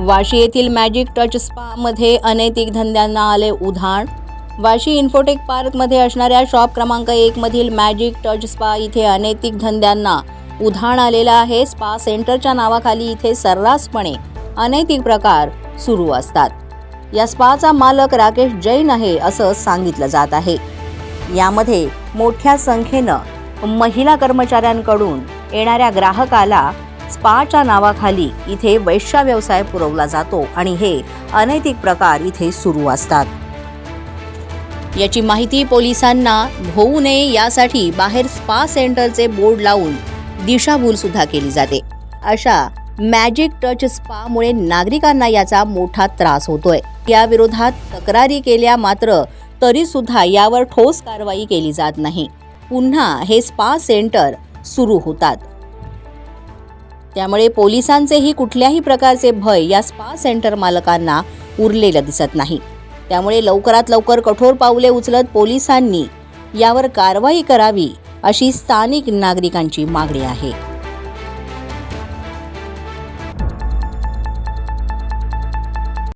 वाशी येथील magic touch स्पामध्ये अनैतिक धंद्यांना आले उधाण. वाशी इन्फोटेक पार्कमध्ये असणाऱ्या शॉप क्रमांक एकमधील मॅजिक टच स्पा इथे अनैतिक धंद्यांना उधाण आलेलं आहे. स्पा सेंटरच्या नावाखाली इथे सर्रासपणे अनैतिक प्रकार सुरू असतात. या स्पाचा मालक राकेश जैन आहे असं सांगितलं जात आहे. यामध्ये मोठ्या संख्येनं महिला कर्मचाऱ्यांकडून येणाऱ्या ग्राहकाला स्पाच्या नावाखाली इथे वैश्या व्यवसाय पुरवला जातो आणि हे अनैतिक प्रकार इथे सुरू असतात. याची माहिती पोलिसांना होऊ नये यासाठी बाहेर स्पा सेंटरचे बोर्ड लावून दिशाभूल सुद्धा केली जाते. अशा मॅजिक टच स्पामुळे नागरिकांना याचा मोठा त्रास होतोय. या विरोधात तक्रारी केल्या मात्र तरी सुद्धा यावर ठोस कारवाई केली जात नाही. पुन्हा हे स्पा सेंटर सुरू होतात. त्यामुळे पोलिसांचेही कुठल्याही प्रकारचे भय या स्पा सेंटर मालकांना उरलेलं दिसत नाही. त्यामुळे लवकरात लवकर कठोर पावले उचलत पोलिसांनी यावर कारवाई करावी अशी स्थानिक नागरिकांची मागणी आहे.